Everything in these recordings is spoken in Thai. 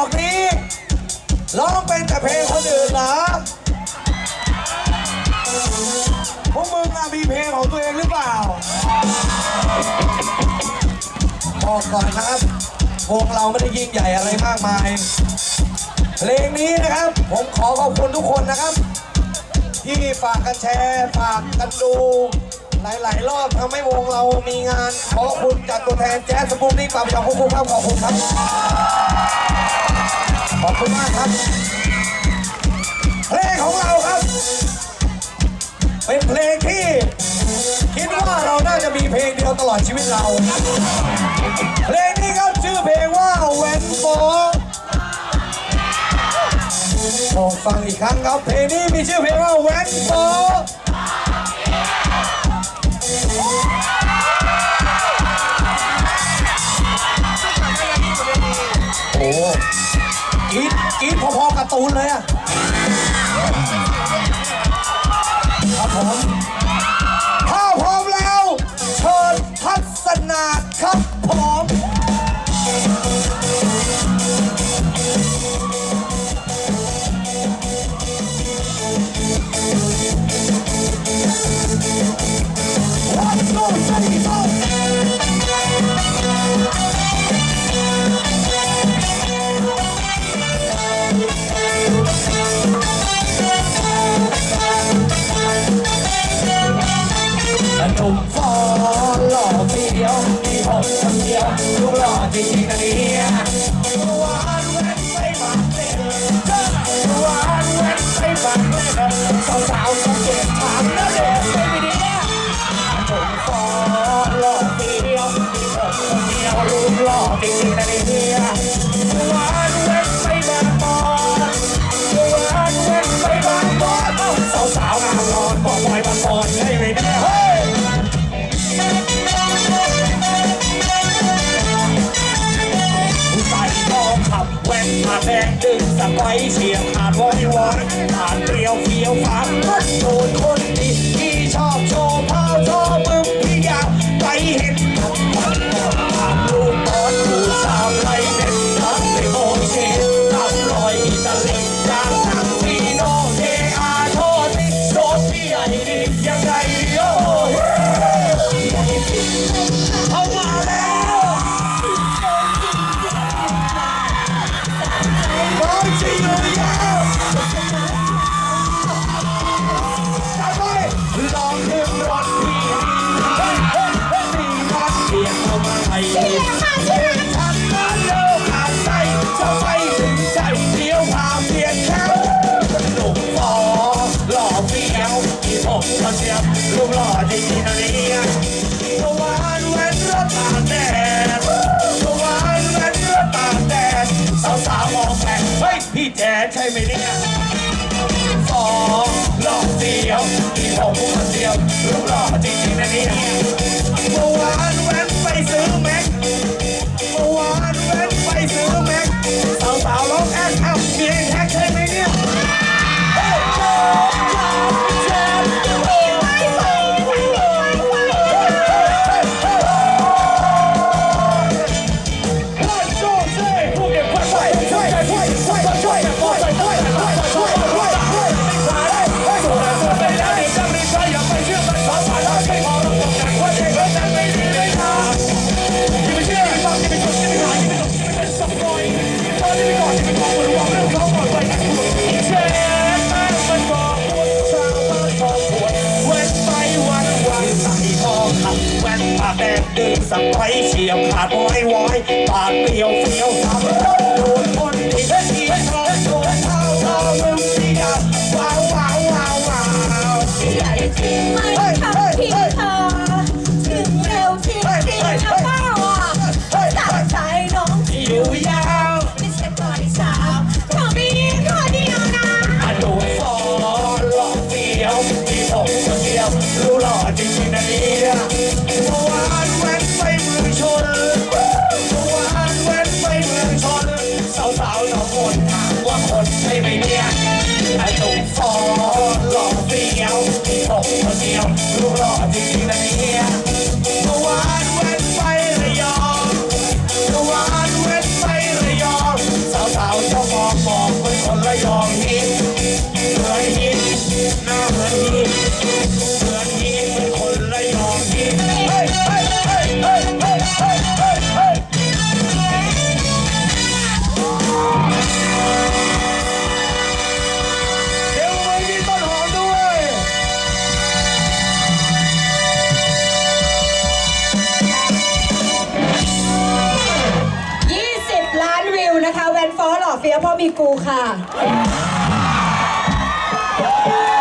อกนี้ ร้องเป็นแต่เพลงคนอื่นเหรอพวกมึงอะมีเพลงของตัวเองหรือเปล่า บอกก่อนนะครับ วงเราไม่ได้ยิ่งใหญ่อะไรมากมาย เพลงนี้นะครับ ผมขอขอบคุณทุกคนนะครับ ที่ฝากกันแชร์ฝากกันดู หลาย ๆ รอบทำให้วงเรามีงาน ขอบคุณจากตัวแทนแจ๊สสปูนนี่ปาบจากคุณครูครับขอบคุณครับ ขอบคุณมากครับเพลงของเราครับ เป็นเพลงที่ คิดว่าเราน่าจะมีเพลงเดียวตลอดชีวิตเรา เพลงนี้ครับชื่อเพลงว่าเวนโฟลองฟังอีกครั้งครับเพลงนี้มีชื่อเพลงว่าเวนฟโเลยอะ ยวมีผมคนเดียวลูกหล่อจริงๆนะเนี่ยหวานแหวนไปบาดเจ็บหวานแหวนไปบาดเจ็บสาวๆสังเกต ไปเฉียบขาดวอยวอนผ่านเปรียวเฟียวฟ้ามัดโดนคนดีที่ชอบโชว์เท้าชอบมึงพี่อยากไปเห็น เข้ามาให้ฉันนั้นเลิกขาดใจจะไปถึงใจเดียวพาเพียงแค่หนุ่มฟอหล่อเฟี้ยวที่ผมเขาเชียบรูปหล่อจริงๆนะเนี่ยเมื่อวานเวนรถตากแดดเมื่อวานเว้นรถตากแดดสาวๆมองแปลกเฮ้ยพี่แจ๊ดใช่ไหมเนี่ยฟอหล่อเดียวมีผมคนเดียวรูปหล่อจริงๆนะเนี่ย เมื่อวานแว้น out, we ain't happy. ว่นตาแดงดึงสักไปเฉียบขาดวอยวอยปากเปรี้ยวเฟี้ยวซ้ำรถโดนคนที่เฮียชอบโดนเท้าเท้ามึงเสียว้าวว้าวว้าวว้าว all the horse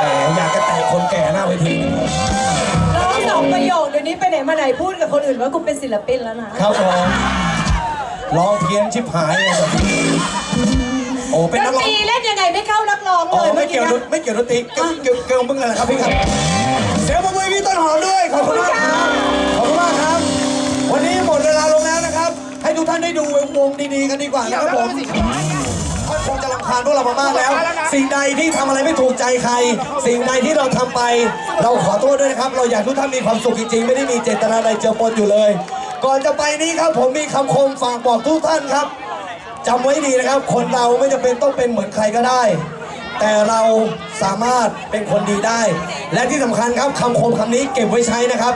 แหมอยากจะแตะคนแก่หน้าเวทีร้องสองประโยคเดี๋ยวนี้ไปไหนมาไหนพูดกับคนอื่นว่ากูเป็นศิลปินแล้วนะ ครับผมร้องเพี้ยนชิบหายเลยแบบนี้โอ้เป็นดนักนร้อตงรีเล่นยังไงไม่เข้านักร้องอ๋อเลยไม่เมื่อเกี่กี้ยวนะดนไม่เกี่ยวดนตรีเกี่ยวเกี่ยวเกี่ยวมึงเลยนะครับพี่ครับเสียงปรบมือให้พี่ต้นหอมด้วยขอบคุณมากครับขอบคุณมากครับ วันนี้หมดเวลาลงแล้วนะครับ ให้ทุกท่านได้ดูวงดีๆกันดีกว่านะครับผมท่านคงจะรำคาญพวกเรามามากแล้ว สิ่งใดที่ทำอะไรไม่ถูกใจใคร สิ่งใดที่เราทำไป เราขอโทษด้วยนะครับ เราอยากให้ทุกท่านมีความสุขจริงๆ ไม่ได้มีเจตนาใดเจือปนอยู่เลย ก่อนจะไปนี้ครับผมมีคำคมฝากบอกทุกท่านครับจำไว้ดีนะครับ คนเราไม่จำเป็นต้องเป็นเหมือนใครก็ได้ แต่เราสามารถเป็นคนดีได้ และที่สำคัญครับคำคมคำนี้เก็บไว้ใช้นะครับ